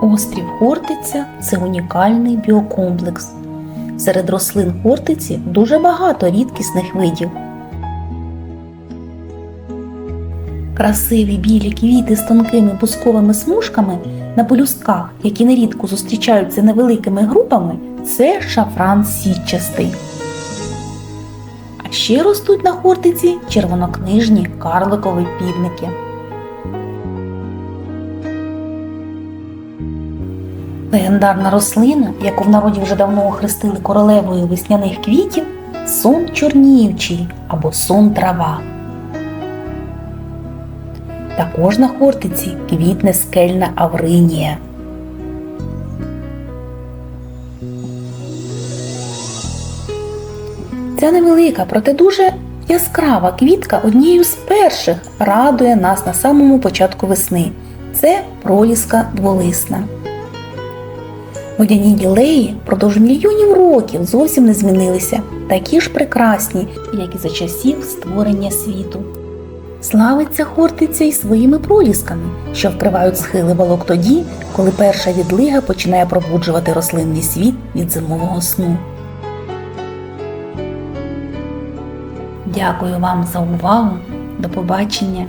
Острів Хортиця це унікальний біокомплекс. Серед рослин Хортиці дуже багато рідкісних видів. Красиві білі квіти з тонкими бусковими смужками на пелюстках, які нерідко зустрічаються невеликими групами, це шафран сітчастий. А ще ростуть на хортиці червонокнижні карликові півники. Легендарна рослина, яку в народі вже давно охрестили королевою весняних квітів, сон чорніючий або сон трава. Також на хортиці квітне скельна авринія. Ця невелика, проте дуже яскрава квітка однією з перших радує нас на самому початку весни. Це проліска дволисна. Водяні ділеї впродовж мільйонів років зовсім не змінилися, такі ж прекрасні, як і за часів створення світу. Славиться хортиця й своїми пролісками, що вкривають схили волок тоді, коли перша відлига починає пробуджувати рослинний світ від зимового сну. Дякую вам за увагу. До побачення.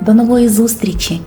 До нової зустрічі!